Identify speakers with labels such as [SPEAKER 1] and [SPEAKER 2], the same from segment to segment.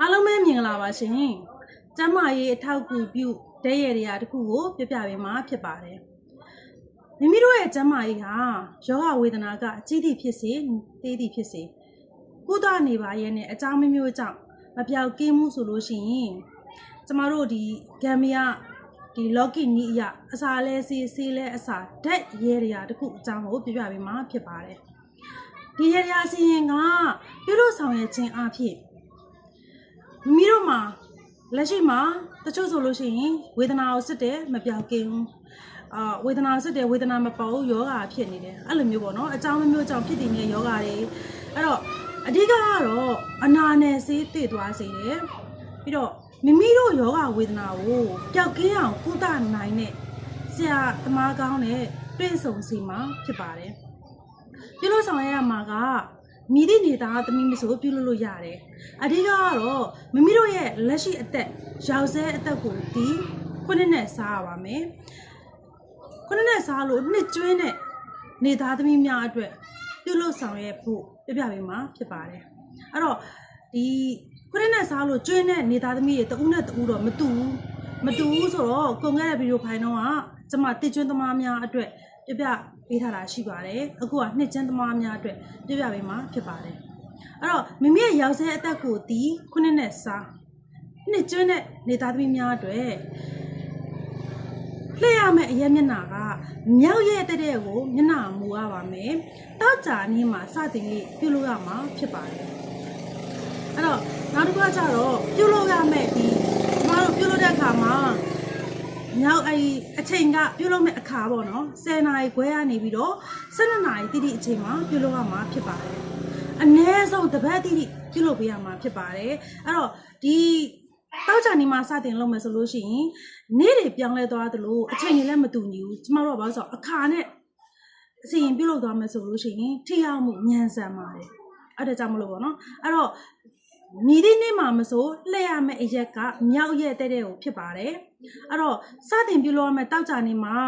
[SPEAKER 1] အားလုံးပဲမြင်လာပါရှင်ကျမ်းမာရေးအထောက်အကူပြုတဲ့ရည်တွေကတစ်ခုကိုပြပြပေးမှာဖြစ်ပါတယ်မိမိတို့ရဲ့ကျမ်းမာရေးဟာယောဂဝေဒနာကအကြီးသည့်ဖြစ်စေသေးသည့်ဖြစ်စေကုသနေပါရဲ့နဲ့အကြောင်းမျိုးမျိုးကြောင့်မပြောက်ကင်းမှုဆိုလို့ရှိရင်ကျမတို့ဒီဂမ်ဘီယာဒီလော်ကီနီအရာအစာလဲစီစီလဲအစာဓာတ်ရဲတွေကတစ်ခုအကြောင်းကိုပြပြပေးမှာဖြစ်ပါတယ်ဒီရဲတွေအစီရင်ကပြုလို့ဆောင်ရွက်ခြင်းအဖြစ် မိမိတို့မှာလက်ရှိမှာတချို့ဆိုလို့ရှိရင်ဝေဒနာကိုစစ်တယ်မပြောက်ကင်းဘူးအာဝေဒနာစစ်တယ်ဝေဒနာမပေါ်ဘူးယောဂါဖြစ်နေတယ်အဲ့လိုမျိုးပေါ့နော်အကြောင်းမျိုးကြောင့်ဖြစ်တည်နေတဲ့ယောဂါတွေအဲ့တော့အဓိကကတော့အနာနဲ့ဆေးတည်သွားစေတယ်ပြီးတော့မိမိတို့ယောဂဝေဒနာကိုပျောက်ကင်းအောင်ကုသနိုင်တဲ့ဆရာသမားကောင်းတဲ့တွေ့ဆုံစီမှာဖြစ်ပါတယ်ပြုလို့ဆောင်ရရမှာက မိသည့်နေသားသမီးမဆိုပြုလို့လို့ရတယ်အဓိကကတော့မိမိတို့ရဲ့လက်ရှိအသက်ရောက်ဆဲအသက်ကိုဒီခုနှစ်နဲ့စားရပါမယ်ခုနှစ်နဲ့စားလို့နှစ်ကျွင်းတဲ့နေသားသမီးများအတွက်ပြုလို့ဆောင်ရဖို့ပြပြပေးမှာဖြစ်ပါတယ်အဲ့တော့ဒီခုနှစ်နဲ့စားလို့ကျွင်းတဲ့နေသားသမီးတွေတဦးနဲ့တဦးတော့မတူဘူးမတူဘူးဆိုတော့ကုန်ခဲ့တဲ့ဗီဒီယိုဖိုင်တော့ကကျွန်မတစ်ကျွန်းသမားများအတွက် ပြပြပေးထားတာရှိပါတယ်အခုကနှစ်ကျွန်းသမားများအတွက်ပြပြပေးမှာဖြစ်ပါတယ်အဲ့တော့မိမိရဲ့ရောက်ဆဲအသက်ကိုဒီခုနှစ်နဲ့စားနှစ်ကျွန်းတဲ့နေသားသမီးများအတွက်လှည့်ရမယ့်အရက်မျက်နှာကမြောက်ရဲ့တဲ့တဲ့ကိုမျက်နှာမူရပါမယ်တောက်ကြနေမှာစတင်လေးပြုလုပ်ရမှာဖြစ်ပါတယ်အဲ့တော့နောက်တစ်ခုကကျတော့ပြုလုပ်ရမယ့်ဒီကျမတို့ပြုလုပ်တဲ့အခါမှာ မြောက်အဲ့ဒီအချိန်ကပြုလုပ်မယ့်အခါပေါ့နော်10နာရီခွဲရနေပြီးတော့12နာရီတိတိအချိန်မှာပြုလုပ်ရမှာဖြစ်ပါတယ်အနည်းဆုံးတစ်ပတ်တိတိပြုလုပ်ပေးရမှာဖြစ်ပါတယ်အဲ့တော့ဒီတောက်ချာနေမှာစတင်လုပ်မယ်ဆိုလို့ရှိရင်နေ့တွေပြောင်းလဲသွားသလိုအချိန်တွေလည်းမတူညီဘူးကျမတို့ကဘာလို့ဆိုတော့အခါနဲ့အစီရင်ပြုလုပ်သွားမယ်ဆိုလို့ရှိရင်ထိရောက်မှုညံဆန်ပါတယ်အဲ့ဒါကြောင့်မလို့ပေါ့နော်အဲ့တော့ မြည်သည့်နေ့မှာမဆိုလှည့်ရမယ့်အရက်ကမြောက်ရက်တဲ့တဲ့ကိုဖြစ်ပါတယ်အဲ့တော့စတင်ပြုလုပ်ရမယ့်တောက်ချာနေမှာ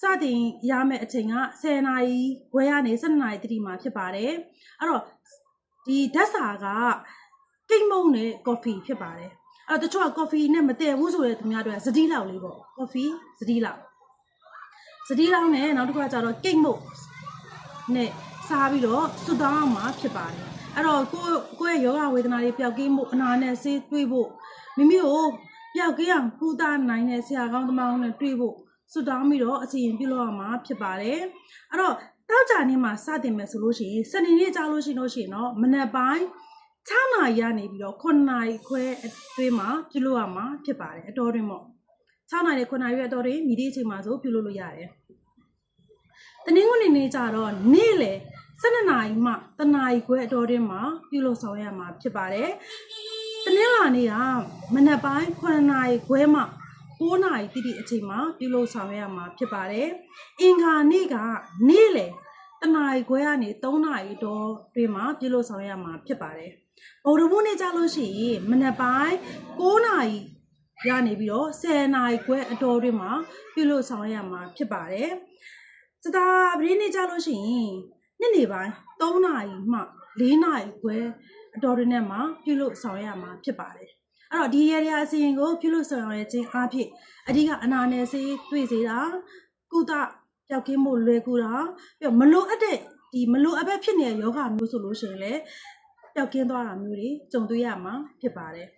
[SPEAKER 1] စတင်ရမယ့်အချိန်က10နာရီခွဲရနေ12နာရီတိတိမှာဖြစ်ပါတယ်အဲ့တော့ဒီဓာတ်စာကကိတ်မုံနဲ့ကော်ဖီဖြစ်ပါတယ်အဲ့တော့တချို့ကကော်ဖီနဲ့မတည့်ဘူးဆိုတဲ့သူများတွေကစတိလောက်လေးပေါ့ကော်ဖီစတိလောက်စတိလောက်နဲ့နောက်တစ်ခုကကျတော့ကိတ်မုံနဲ့စားပြီးတော့စွတ်တောင်းအောင်မှာဖြစ်ပါတယ် အဲ့တော့ကိုယ့်ကိုယ့်ရဲ့ယောဂဝေဒနာတွေပျောက်ကင်းဖို့အနာနဲ့ဆေးတွေးဖို့မိမိကိုပျောက်ကင်းအောင်ကုသနိုင်တဲ့ဆရာကောင်းသမားကောင်းနဲ့တွေးဖို့စွတ်တောင်းပြီးတော့အစီရင်ပြုလုပ်ရမှာဖြစ်ပါတယ်အဲ့တော့တောက်ကြနေမှာစတင်မယ်ဆိုလို့ရှိရင်စနေနေ့ကြားလို့ရှိလို့ရှိရင်တော့မနက်ပိုင်း6နာရီကနေပြီးတော့9နာရီခွဲအတွင်းမှာပြုလုပ်ရမှာဖြစ်ပါတယ်အတော်တွင်ပေါ့6နာရီ9နာရီအတော်တွင်မိသည့်အချိန်မှာဆိုပြုလုပ်လို့ရတယ်တနင်္ဂနွေနေ့ကျတော့နေ့လေ 12နာရီမှတနာရီခွဲအတော်တွင်မှာပြုလုပ်ဆောင်ရမှာဖြစ်ပါတယ်တနင်္လာနေ့ကမနက်ပိုင်း9နာရီခွဲမှ9နာရီတိတိအချိန်မှာပြုလုပ်ဆောင်ရမှာဖြစ်ပါတယ်အင်္ဂါနေ့ကနေ့လေတနာရီခွဲကနေ3နာရီတော့တွင်မှာပြုလုပ်ဆောင်ရမှာဖြစ်ပါတယ်ဗုဒ္ဓဘုနေ့ကြလို့ရှိရင်မနက်ပိုင်း9နာရီရနေပြီးတော့10နာရီခွဲအတော်တွင်မှာပြုလုပ်ဆောင်ရမှာဖြစ်ပါတယ်စတာပရင်းနေ့ကြလို့ရှိရင် ညနေပိုင်း3နာရီမှ4နာရီခွဲအတော်တွင်နဲ့မှာပြုလုပ်ဆောင်ရမှာဖြစ်ပါတယ်အဲ့တော့ဒီရေရာအစီရင်ကိုပြုလုပ်ဆောင်ရခြင်းအဖြစ်အဓိကအနာနယ်စေးတွေ့စေတာကုသပျောက်ကင်းမှုလွယ်ကူတာပြီးတော့မလိုအပ်တဲ့ဒီမလိုအပ်ပဲဖြစ်နေတဲ့ယောဂမျိုးဆိုလို့ရှိရင်လည်းပျောက်ကင်းသွားတာမျိုးတွေကြုံတွေ့ရမှာဖြစ်ပါတယ်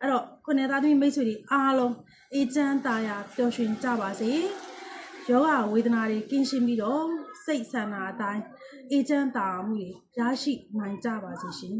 [SPEAKER 1] အဲ့တော့ခုနေသားသမီးမိတ်ဆွေတွေအားလုံးအေးချမ်းသာယာပျော်ရွှင်ကြပါစေ ယောဂဝေဒနာတွေကင်းရှင်းပြီးတော့စိတ်ဆန္ဒအတိုင်းအေးချမ်းသာမှုတွေရရှိနိုင်ကြပါစေရှင်